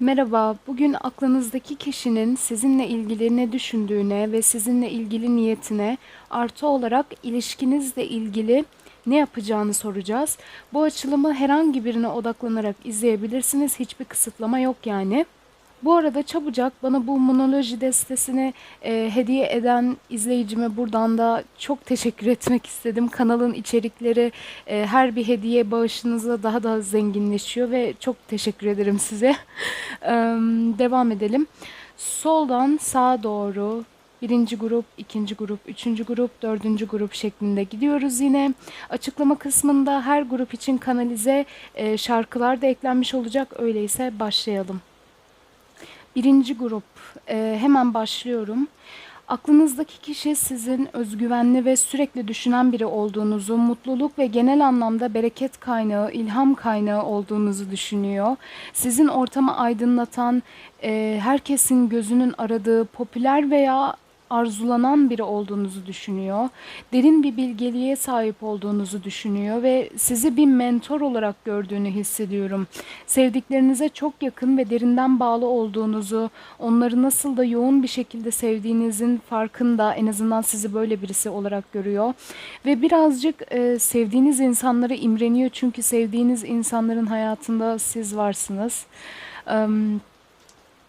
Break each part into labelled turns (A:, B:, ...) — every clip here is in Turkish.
A: Merhaba, bugün aklınızdaki kişinin sizinle ilgili ne düşündüğüne ve sizinle ilgili niyetine, artı olarak ilişkinizle ilgili ne yapacağını soracağız. Bu açılımı herhangi birine odaklanarak izleyebilirsiniz. Hiçbir kısıtlama yok yani. Bu arada çabucak bana bu monoloji destesini e, hediye eden izleyicime buradan da çok teşekkür etmek istedim. Kanalın içerikleri e, her bir hediye bağışınızla daha da zenginleşiyor ve çok teşekkür ederim size. Eee, devam edelim. Soldan sağa doğru birinci grup, ikinci grup, üçüncü grup, dördüncü grup şeklinde gidiyoruz yine. Açıklama kısmında her grup için kanalize e, şarkılar da eklenmiş olacak. Öyleyse başlayalım. Birinci grup. Ee, hemen başlıyorum. Aklınızdaki kişi sizin özgüvenli ve sürekli düşünen biri olduğunuzu, mutluluk ve genel anlamda bereket kaynağı, ilham kaynağı olduğunuzu düşünüyor. Sizin ortamı aydınlatan, e, herkesin gözünün aradığı popüler veya arzulanan biri olduğunuzu düşünüyor. Derin bir bilgeliğe sahip olduğunuzu düşünüyor ve sizi bir mentor olarak gördüğünü hissediyorum. Sevdiklerinize çok yakın ve derinden bağlı olduğunuzu, onları nasıl da yoğun bir şekilde sevdiğinizin farkında en azından sizi böyle birisi olarak görüyor. Ve birazcık e, sevdiğiniz insanlara imreniyor çünkü sevdiğiniz insanların hayatında siz varsınız. Um,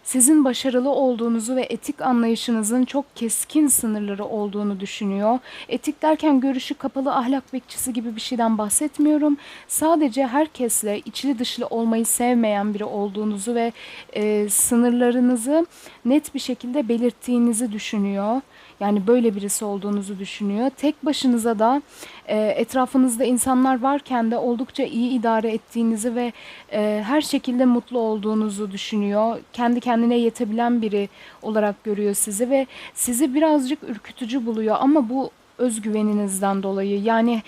A: sizin başarılı olduğunuzu ve etik anlayışınızın çok keskin sınırları olduğunu düşünüyor. Etik derken görüşü kapalı ahlak bekçisi gibi bir şeyden bahsetmiyorum. Sadece herkesle içli dışlı olmayı sevmeyen biri olduğunuzu ve e, sınırlarınızı net bir şekilde belirttiğinizi düşünüyor. Yani böyle birisi olduğunuzu düşünüyor. Tek başınıza da e, etrafınızda insanlar varken de oldukça iyi idare ettiğinizi ve e, her şekilde mutlu olduğunuzu düşünüyor. Kendi kendine yetebilen biri olarak görüyor sizi ve sizi birazcık ürkütücü buluyor ama bu özgüveninizden dolayı. Yani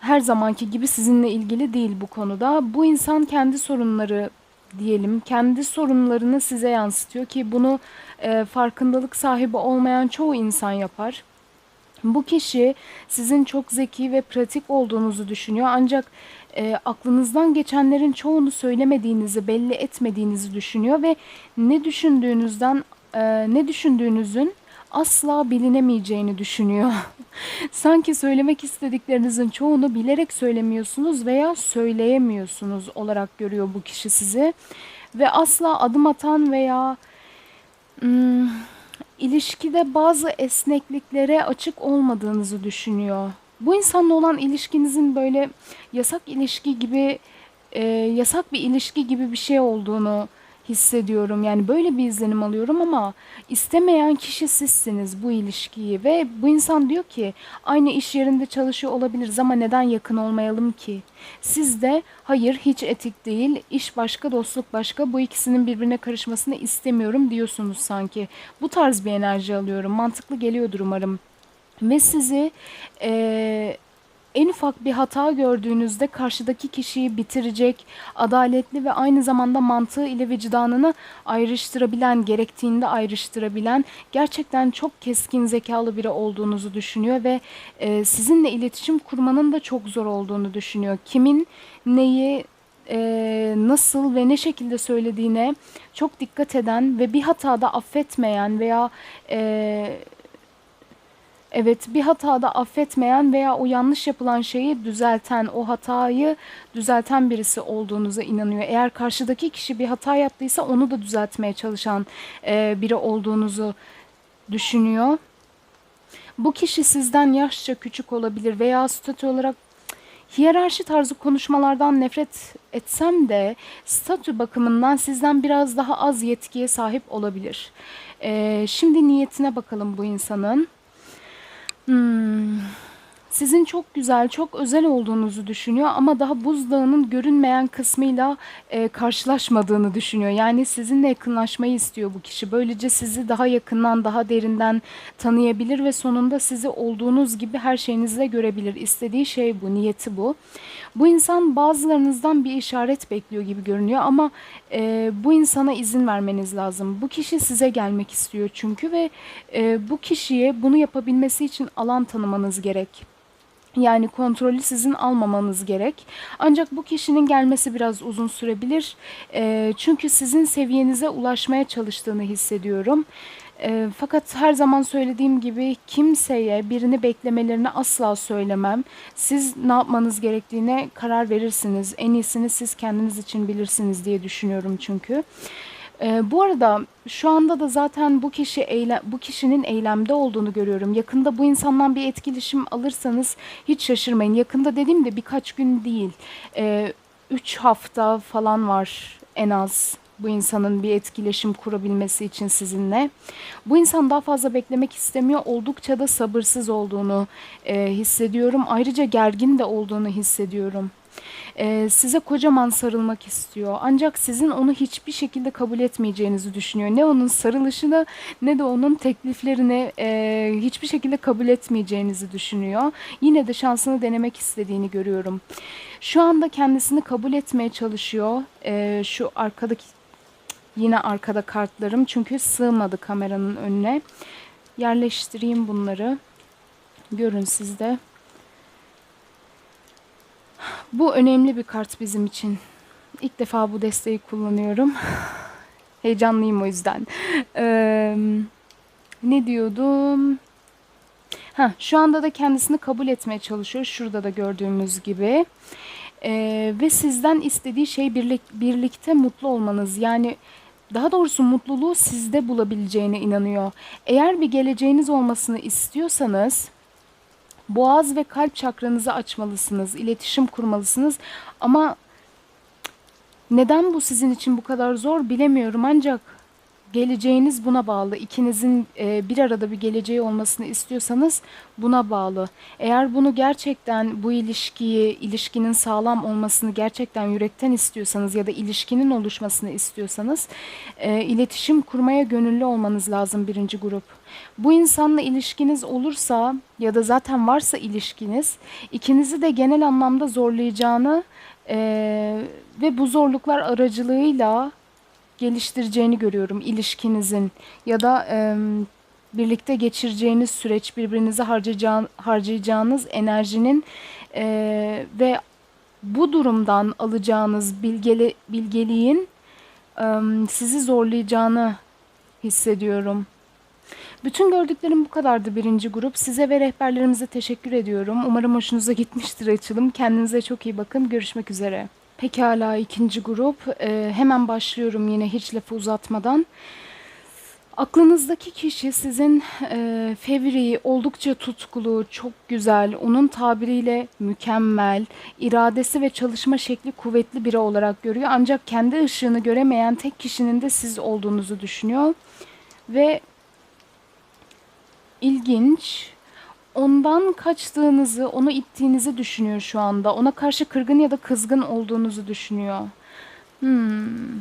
A: her zamanki gibi sizinle ilgili değil bu konuda. Bu insan kendi sorunları diyelim kendi sorunlarını size yansıtıyor ki bunu e, farkındalık sahibi olmayan çoğu insan yapar. Bu kişi sizin çok zeki ve pratik olduğunuzu düşünüyor ancak e, aklınızdan geçenlerin çoğunu söylemediğinizi, belli etmediğinizi düşünüyor ve ne düşündüğünüzden e, ne düşündüğünüzün asla bilinemeyeceğini düşünüyor. Sanki söylemek istediklerinizin çoğunu bilerek söylemiyorsunuz veya söyleyemiyorsunuz olarak görüyor bu kişi sizi. Ve asla adım atan veya ım, ilişkide bazı esnekliklere açık olmadığınızı düşünüyor. Bu insanla olan ilişkinizin böyle yasak ilişki gibi, e, yasak bir ilişki gibi bir şey olduğunu hissediyorum. Yani böyle bir izlenim alıyorum ama istemeyen kişi sizsiniz bu ilişkiyi ve bu insan diyor ki aynı iş yerinde çalışıyor olabiliriz ama neden yakın olmayalım ki? Siz de hayır hiç etik değil, iş başka, dostluk başka, bu ikisinin birbirine karışmasını istemiyorum diyorsunuz sanki. Bu tarz bir enerji alıyorum. Mantıklı geliyordur umarım. Ve sizi eee en ufak bir hata gördüğünüzde karşıdaki kişiyi bitirecek, adaletli ve aynı zamanda mantığı ile vicdanını ayrıştırabilen, gerektiğinde ayrıştırabilen, gerçekten çok keskin zekalı biri olduğunuzu düşünüyor ve e, sizinle iletişim kurmanın da çok zor olduğunu düşünüyor. Kimin neyi e, nasıl ve ne şekilde söylediğine çok dikkat eden ve bir hatada affetmeyen veya e, Evet, bir hatada affetmeyen veya o yanlış yapılan şeyi düzelten, o hatayı düzelten birisi olduğunuza inanıyor. Eğer karşıdaki kişi bir hata yaptıysa onu da düzeltmeye çalışan e, biri olduğunuzu düşünüyor. Bu kişi sizden yaşça küçük olabilir veya statü olarak hiyerarşi tarzı konuşmalardan nefret etsem de statü bakımından sizden biraz daha az yetkiye sahip olabilir. E, şimdi niyetine bakalım bu insanın. Sizin çok güzel, çok özel olduğunuzu düşünüyor ama daha buzdağının görünmeyen kısmıyla e, karşılaşmadığını düşünüyor. Yani sizinle yakınlaşmayı istiyor bu kişi. Böylece sizi daha yakından, daha derinden tanıyabilir ve sonunda sizi olduğunuz gibi her şeyinizle görebilir. İstediği şey bu, niyeti bu. Bu insan bazılarınızdan bir işaret bekliyor gibi görünüyor ama e, bu insana izin vermeniz lazım. Bu kişi size gelmek istiyor çünkü ve e, bu kişiye bunu yapabilmesi için alan tanımanız gerek. Yani kontrolü sizin almamanız gerek. Ancak bu kişinin gelmesi biraz uzun sürebilir. Eee, çünkü sizin seviyenize ulaşmaya çalıştığını hissediyorum. Eee, fakat her zaman söylediğim gibi kimseye birini beklemelerini asla söylemem. Siz ne yapmanız gerektiğine karar verirsiniz. En iyisini siz kendiniz için bilirsiniz diye düşünüyorum çünkü. Ee, bu arada şu anda da zaten bu kişi eyle, bu kişinin eylemde olduğunu görüyorum. Yakında bu insandan bir etkileşim alırsanız hiç şaşırmayın. Yakında dediğim de birkaç gün değil. Ee, üç hafta falan var en az bu insanın bir etkileşim kurabilmesi için sizinle. Bu insan daha fazla beklemek istemiyor. Oldukça da sabırsız olduğunu e, hissediyorum. Ayrıca gergin de olduğunu hissediyorum. Ee, size kocaman sarılmak istiyor. Ancak sizin onu hiçbir şekilde kabul etmeyeceğinizi düşünüyor. Ne onun sarılışını ne de onun tekliflerini e, hiçbir şekilde kabul etmeyeceğinizi düşünüyor. Yine de şansını denemek istediğini görüyorum. Şu anda kendisini kabul etmeye çalışıyor. Ee, şu arkadaki yine arkada kartlarım çünkü sığmadı kameranın önüne. Yerleştireyim bunları. Görün siz de. Bu önemli bir kart bizim için. İlk defa bu desteği kullanıyorum. Heyecanlıyım o yüzden. Ee, ne diyordum? Ha, şu anda da kendisini kabul etmeye çalışıyor. Şurada da gördüğümüz gibi. Ee, ve sizden istediği şey birlik, birlikte mutlu olmanız. Yani daha doğrusu mutluluğu sizde bulabileceğine inanıyor. Eğer bir geleceğiniz olmasını istiyorsanız boğaz ve kalp çakranızı açmalısınız, iletişim kurmalısınız. Ama neden bu sizin için bu kadar zor bilemiyorum ancak geleceğiniz buna bağlı. İkinizin e, bir arada bir geleceği olmasını istiyorsanız buna bağlı. Eğer bunu gerçekten bu ilişkiyi, ilişkinin sağlam olmasını gerçekten yürekten istiyorsanız ya da ilişkinin oluşmasını istiyorsanız e, iletişim kurmaya gönüllü olmanız lazım birinci grup. Bu insanla ilişkiniz olursa ya da zaten varsa ilişkiniz ikinizi de genel anlamda zorlayacağını e, ve bu zorluklar aracılığıyla geliştireceğini görüyorum ilişkinizin ya da e, birlikte geçireceğiniz süreç birbirinize harcayacağın, harcayacağınız enerjinin e, ve bu durumdan alacağınız bilgeli, bilgeliğin e, sizi zorlayacağını hissediyorum. Bütün gördüklerim bu kadardı birinci grup. Size ve rehberlerimize teşekkür ediyorum. Umarım hoşunuza gitmiştir açılım. Kendinize çok iyi bakın. Görüşmek üzere. Pekala ikinci grup. Ee, hemen başlıyorum yine hiç lafı uzatmadan. Aklınızdaki kişi sizin e, fevri, oldukça tutkulu, çok güzel, onun tabiriyle mükemmel, iradesi ve çalışma şekli kuvvetli biri olarak görüyor. Ancak kendi ışığını göremeyen tek kişinin de siz olduğunuzu düşünüyor. Ve ilginç. Ondan kaçtığınızı, onu ittiğinizi düşünüyor şu anda. Ona karşı kırgın ya da kızgın olduğunuzu düşünüyor. Hmm.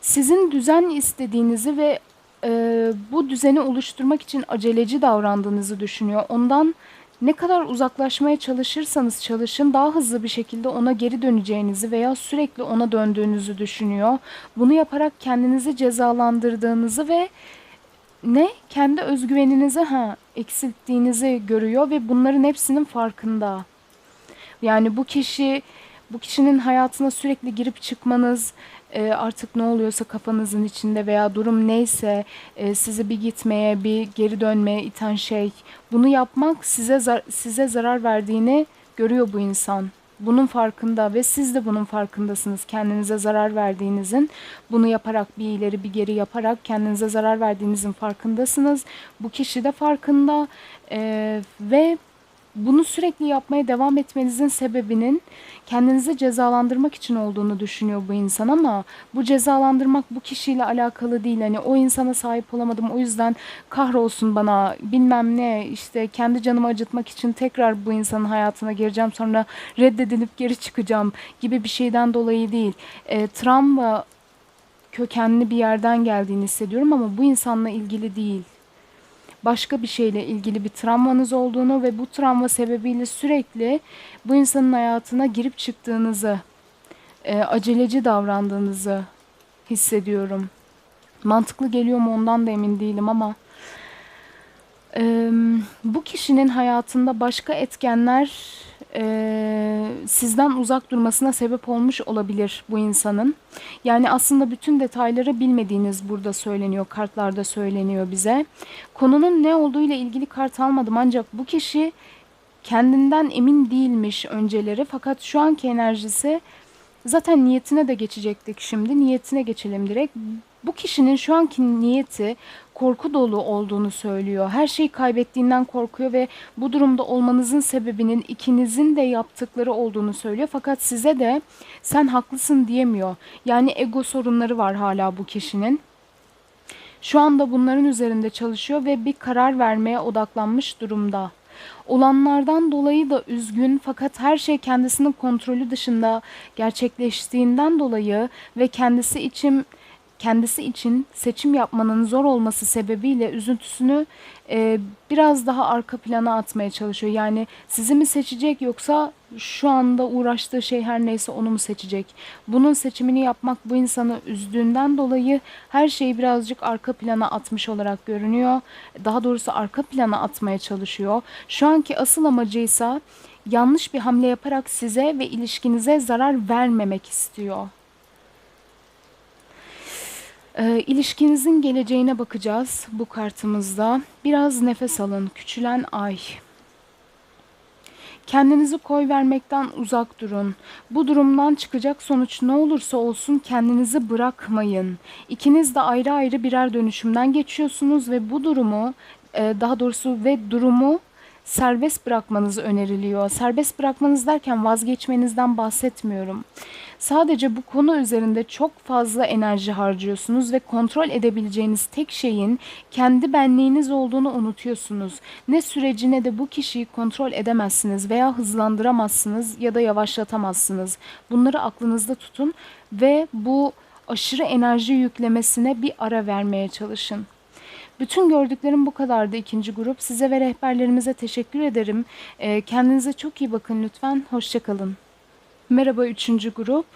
A: Sizin düzen istediğinizi ve e, bu düzeni oluşturmak için aceleci davrandığınızı düşünüyor. Ondan ne kadar uzaklaşmaya çalışırsanız çalışın daha hızlı bir şekilde ona geri döneceğinizi veya sürekli ona döndüğünüzü düşünüyor. Bunu yaparak kendinizi cezalandırdığınızı ve ne? Kendi özgüveninizi ha eksilttiğinizi görüyor ve bunların hepsinin farkında. Yani bu kişi bu kişinin hayatına sürekli girip çıkmanız e, artık ne oluyorsa kafanızın içinde veya durum neyse e, sizi bir gitmeye bir geri dönmeye iten şey bunu yapmak size zar size zarar verdiğini görüyor bu insan bunun farkında ve siz de bunun farkındasınız. Kendinize zarar verdiğinizin, bunu yaparak bir ileri bir geri yaparak kendinize zarar verdiğinizin farkındasınız. Bu kişi de farkında ee, ve bunu sürekli yapmaya devam etmenizin sebebinin kendinizi cezalandırmak için olduğunu düşünüyor bu insan ama bu cezalandırmak bu kişiyle alakalı değil. Hani o insana sahip olamadım o yüzden kahrolsun bana bilmem ne işte kendi canımı acıtmak için tekrar bu insanın hayatına gireceğim sonra reddedilip geri çıkacağım gibi bir şeyden dolayı değil. E, travma kökenli bir yerden geldiğini hissediyorum ama bu insanla ilgili değil başka bir şeyle ilgili bir travmanız olduğunu ve bu travma sebebiyle sürekli bu insanın hayatına girip çıktığınızı, e, aceleci davrandığınızı hissediyorum. Mantıklı geliyor mu ondan da emin değilim ama Eee, bu kişinin hayatında başka etkenler eee, sizden uzak durmasına sebep olmuş olabilir bu insanın. Yani aslında bütün detayları bilmediğiniz burada söyleniyor, kartlarda söyleniyor bize. Konunun ne olduğu ile ilgili kart almadım ancak bu kişi kendinden emin değilmiş önceleri fakat şu anki enerjisi zaten niyetine de geçecektik şimdi. Niyetine geçelim direkt. Bu kişinin şu anki niyeti korku dolu olduğunu söylüyor. Her şeyi kaybettiğinden korkuyor ve bu durumda olmanızın sebebinin ikinizin de yaptıkları olduğunu söylüyor. Fakat size de sen haklısın diyemiyor. Yani ego sorunları var hala bu kişinin. Şu anda bunların üzerinde çalışıyor ve bir karar vermeye odaklanmış durumda. Olanlardan dolayı da üzgün fakat her şey kendisinin kontrolü dışında gerçekleştiğinden dolayı ve kendisi için kendisi için seçim yapmanın zor olması sebebiyle üzüntüsünü e, biraz daha arka plana atmaya çalışıyor. Yani sizi mi seçecek yoksa şu anda uğraştığı şey her neyse onu mu seçecek? Bunun seçimini yapmak bu insanı üzdüğünden dolayı her şeyi birazcık arka plana atmış olarak görünüyor. Daha doğrusu arka plana atmaya çalışıyor. Şu anki asıl amacı ise yanlış bir hamle yaparak size ve ilişkinize zarar vermemek istiyor. Ee, ilişkinizin geleceğine bakacağız bu kartımızda. Biraz nefes alın. Küçülen ay. Kendinizi koy vermekten uzak durun. Bu durumdan çıkacak sonuç ne olursa olsun kendinizi bırakmayın. İkiniz de ayrı ayrı birer dönüşümden geçiyorsunuz ve bu durumu e, daha doğrusu ve durumu serbest bırakmanız öneriliyor. Serbest bırakmanız derken vazgeçmenizden bahsetmiyorum. Sadece bu konu üzerinde çok fazla enerji harcıyorsunuz ve kontrol edebileceğiniz tek şeyin kendi benliğiniz olduğunu unutuyorsunuz. Ne süreci ne de bu kişiyi kontrol edemezsiniz veya hızlandıramazsınız ya da yavaşlatamazsınız. Bunları aklınızda tutun ve bu aşırı enerji yüklemesine bir ara vermeye çalışın. Bütün gördüklerim bu kadardı ikinci grup. Size ve rehberlerimize teşekkür ederim. Ee, kendinize çok iyi bakın lütfen. Hoşçakalın. Merhaba üçüncü grup.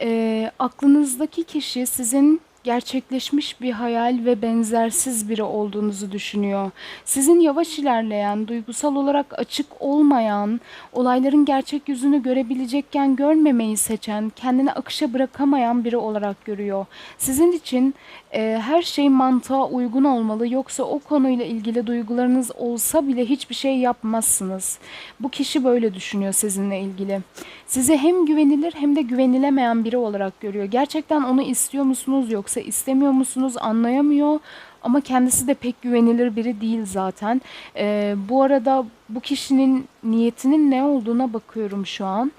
A: Ee, aklınızdaki kişi sizin gerçekleşmiş bir hayal ve benzersiz biri olduğunuzu düşünüyor. Sizin yavaş ilerleyen, duygusal olarak açık olmayan, olayların gerçek yüzünü görebilecekken görmemeyi seçen, kendini akışa bırakamayan biri olarak görüyor. Sizin için e, her şey mantığa uygun olmalı yoksa o konuyla ilgili duygularınız olsa bile hiçbir şey yapmazsınız. Bu kişi böyle düşünüyor sizinle ilgili. Sizi hem güvenilir hem de güvenilemeyen biri olarak görüyor. Gerçekten onu istiyor musunuz yoksa istemiyor musunuz anlayamıyor. Ama kendisi de pek güvenilir biri değil zaten. Ee, bu arada bu kişinin niyetinin ne olduğuna bakıyorum şu an.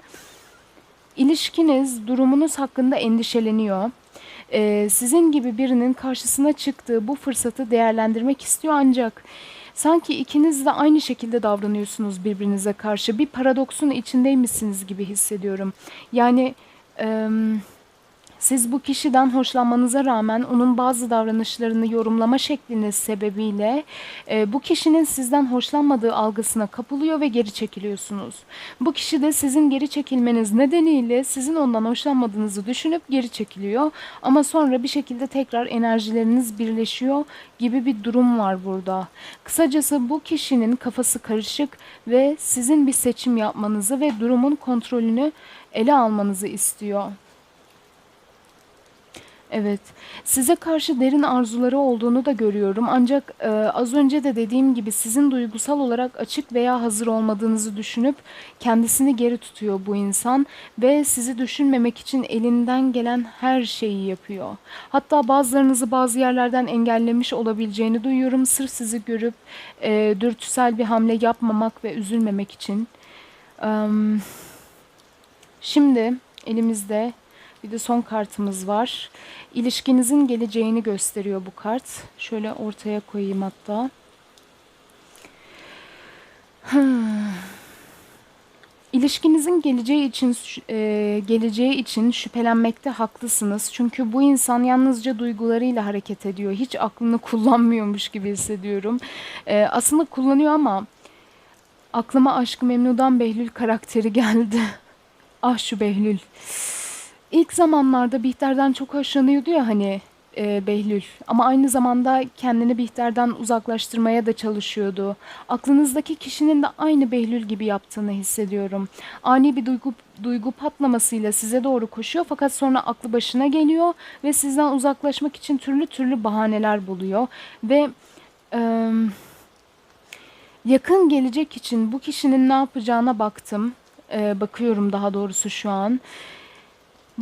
A: İlişkiniz, durumunuz hakkında endişeleniyor. Ee, sizin gibi birinin karşısına çıktığı bu fırsatı değerlendirmek istiyor ancak sanki ikiniz de aynı şekilde davranıyorsunuz birbirinize karşı. Bir paradoksun içindeymişsiniz gibi hissediyorum. Yani... E, siz bu kişiden hoşlanmanıza rağmen onun bazı davranışlarını yorumlama şekliniz sebebiyle e, bu kişinin sizden hoşlanmadığı algısına kapılıyor ve geri çekiliyorsunuz. Bu kişi de sizin geri çekilmeniz nedeniyle sizin ondan hoşlanmadığınızı düşünüp geri çekiliyor. Ama sonra bir şekilde tekrar enerjileriniz birleşiyor gibi bir durum var burada. Kısacası bu kişinin kafası karışık ve sizin bir seçim yapmanızı ve durumun kontrolünü ele almanızı istiyor. Evet, size karşı derin arzuları olduğunu da görüyorum. Ancak e, az önce de dediğim gibi sizin duygusal olarak açık veya hazır olmadığınızı düşünüp kendisini geri tutuyor bu insan ve sizi düşünmemek için elinden gelen her şeyi yapıyor. Hatta bazılarınızı bazı yerlerden engellemiş olabileceğini duyuyorum sırf sizi görüp e, dürtüsel bir hamle yapmamak ve üzülmemek için. E, şimdi elimizde bir de son kartımız var. İlişkinizin geleceğini gösteriyor bu kart. Şöyle ortaya koyayım hatta. Hmm. İlişkinizin geleceği için e, geleceği için şüphelenmekte haklısınız. Çünkü bu insan yalnızca duygularıyla hareket ediyor. Hiç aklını kullanmıyormuş gibi hissediyorum. E, aslında kullanıyor ama aklıma Aşkı Memnu'dan Behlül karakteri geldi. ah şu Behlül. İlk zamanlarda Bihter'den çok hoşlanıyordu ya hani e, Behlül ama aynı zamanda kendini Bihter'den uzaklaştırmaya da çalışıyordu. Aklınızdaki kişinin de aynı Behlül gibi yaptığını hissediyorum. Ani bir duygu duygu patlamasıyla size doğru koşuyor fakat sonra aklı başına geliyor ve sizden uzaklaşmak için türlü türlü bahaneler buluyor ve e, yakın gelecek için bu kişinin ne yapacağına baktım. E, bakıyorum daha doğrusu şu an.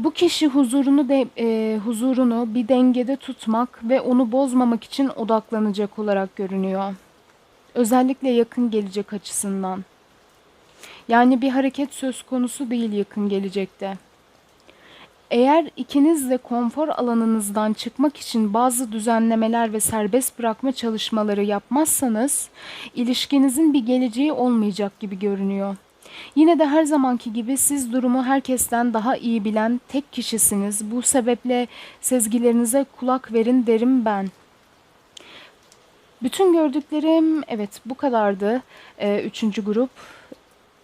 A: Bu kişi huzurunu de, e, huzurunu bir dengede tutmak ve onu bozmamak için odaklanacak olarak görünüyor. Özellikle yakın gelecek açısından. Yani bir hareket söz konusu değil yakın gelecekte. Eğer ikiniz de konfor alanınızdan çıkmak için bazı düzenlemeler ve serbest bırakma çalışmaları yapmazsanız ilişkinizin bir geleceği olmayacak gibi görünüyor. Yine de her zamanki gibi siz durumu herkesten daha iyi bilen tek kişisiniz. Bu sebeple sezgilerinize kulak verin derim ben. Bütün gördüklerim evet bu kadardı. Ee, üçüncü grup.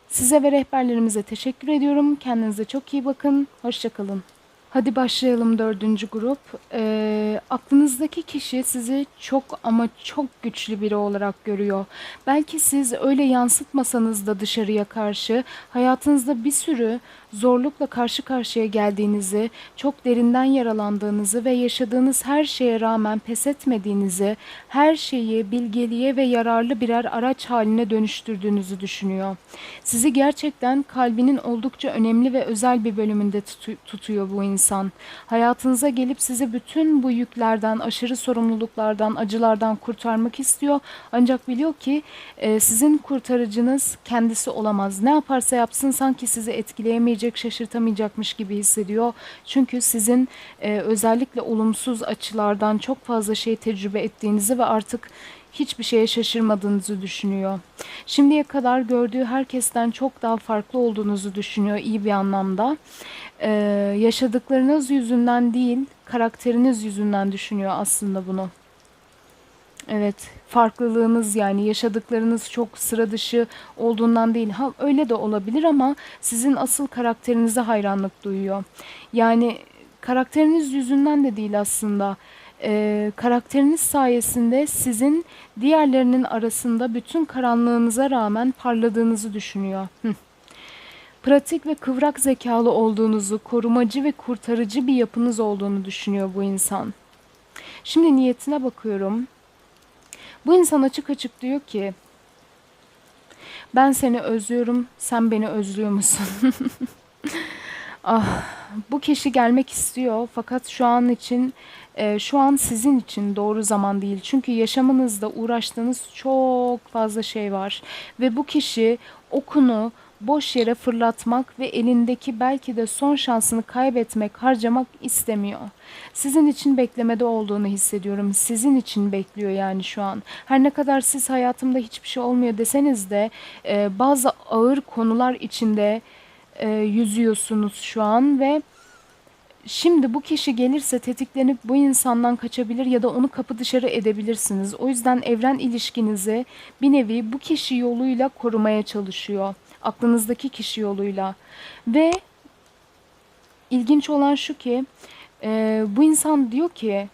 A: Size ve rehberlerimize teşekkür ediyorum. Kendinize çok iyi bakın. Hoşçakalın. Hadi başlayalım dördüncü grup. Ee, aklınızdaki kişi sizi çok ama çok güçlü biri olarak görüyor. Belki siz öyle yansıtmasanız da dışarıya karşı hayatınızda bir sürü zorlukla karşı karşıya geldiğinizi, çok derinden yaralandığınızı ve yaşadığınız her şeye rağmen pes etmediğinizi, her şeyi bilgeliğe ve yararlı birer araç haline dönüştürdüğünüzü düşünüyor. Sizi gerçekten kalbinin oldukça önemli ve özel bir bölümünde tutu- tutuyor bu insan. Hayatınıza gelip sizi bütün bu yüklerden, aşırı sorumluluklardan, acılardan kurtarmak istiyor. Ancak biliyor ki e, sizin kurtarıcınız kendisi olamaz. Ne yaparsa yapsın sanki sizi etkileyemeyecek, şaşırtamayacakmış gibi hissediyor. Çünkü sizin e, özellikle olumsuz açılardan çok fazla şey tecrübe ettiğinizi ve artık hiçbir şeye şaşırmadığınızı düşünüyor. Şimdiye kadar gördüğü herkesten çok daha farklı olduğunuzu düşünüyor iyi bir anlamda. Ee, yaşadıklarınız yüzünden değil, karakteriniz yüzünden düşünüyor aslında bunu. Evet, farklılığınız yani yaşadıklarınız çok sıra dışı olduğundan değil. Ha öyle de olabilir ama sizin asıl karakterinize hayranlık duyuyor. Yani karakteriniz yüzünden de değil aslında. Ee, karakteriniz sayesinde sizin diğerlerinin arasında bütün karanlığınıza rağmen parladığınızı düşünüyor. Pratik ve kıvrak zekalı olduğunuzu, korumacı ve kurtarıcı bir yapınız olduğunu düşünüyor bu insan. Şimdi niyetine bakıyorum. Bu insan açık açık diyor ki ben seni özlüyorum, sen beni özlüyor musun? ah, bu kişi gelmek istiyor fakat şu an için e, şu an sizin için doğru zaman değil. Çünkü yaşamınızda uğraştığınız çok fazla şey var ve bu kişi okunu boş yere fırlatmak ve elindeki belki de son şansını kaybetmek, harcamak istemiyor. Sizin için beklemede olduğunu hissediyorum. Sizin için bekliyor yani şu an. Her ne kadar siz hayatımda hiçbir şey olmuyor deseniz de e, bazı ağır konular içinde e, yüzüyorsunuz şu an ve Şimdi bu kişi gelirse tetiklenip bu insandan kaçabilir ya da onu kapı dışarı edebilirsiniz. O yüzden evren ilişkinizi bir nevi bu kişi yoluyla korumaya çalışıyor. Aklınızdaki kişi yoluyla. Ve ilginç olan şu ki e, bu insan diyor ki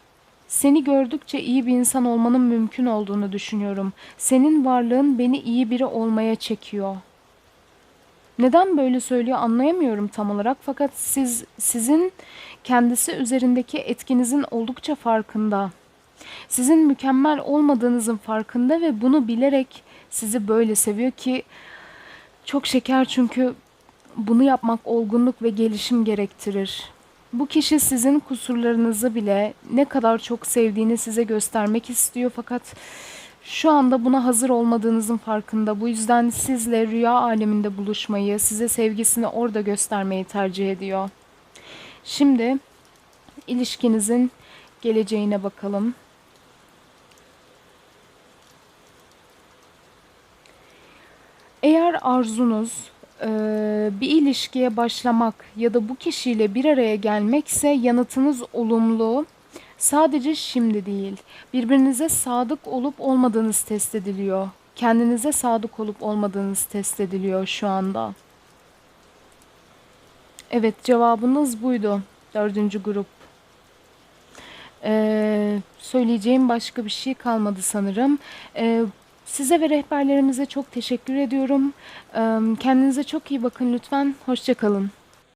A: seni gördükçe iyi bir insan olmanın mümkün olduğunu düşünüyorum. Senin varlığın beni iyi biri olmaya çekiyor. Neden böyle söylüyor anlayamıyorum tam olarak fakat siz sizin kendisi üzerindeki etkinizin oldukça farkında. Sizin mükemmel olmadığınızın farkında ve bunu bilerek sizi böyle seviyor ki çok şeker çünkü bunu yapmak olgunluk ve gelişim gerektirir. Bu kişi sizin kusurlarınızı bile ne kadar çok sevdiğini size göstermek istiyor fakat şu anda buna hazır olmadığınızın farkında. Bu yüzden sizle rüya aleminde buluşmayı, size sevgisini orada göstermeyi tercih ediyor. Şimdi ilişkinizin geleceğine bakalım. Eğer arzunuz e, bir ilişkiye başlamak ya da bu kişiyle bir araya gelmekse yanıtınız olumlu. Sadece şimdi değil. Birbirinize sadık olup olmadığınız test ediliyor. Kendinize sadık olup olmadığınız test ediliyor şu anda. Evet cevabınız buydu. Dördüncü grup. Ee, söyleyeceğim başka bir şey kalmadı sanırım. Ee, size ve rehberlerimize çok teşekkür ediyorum. Kendinize çok iyi bakın lütfen. Hoşça kalın.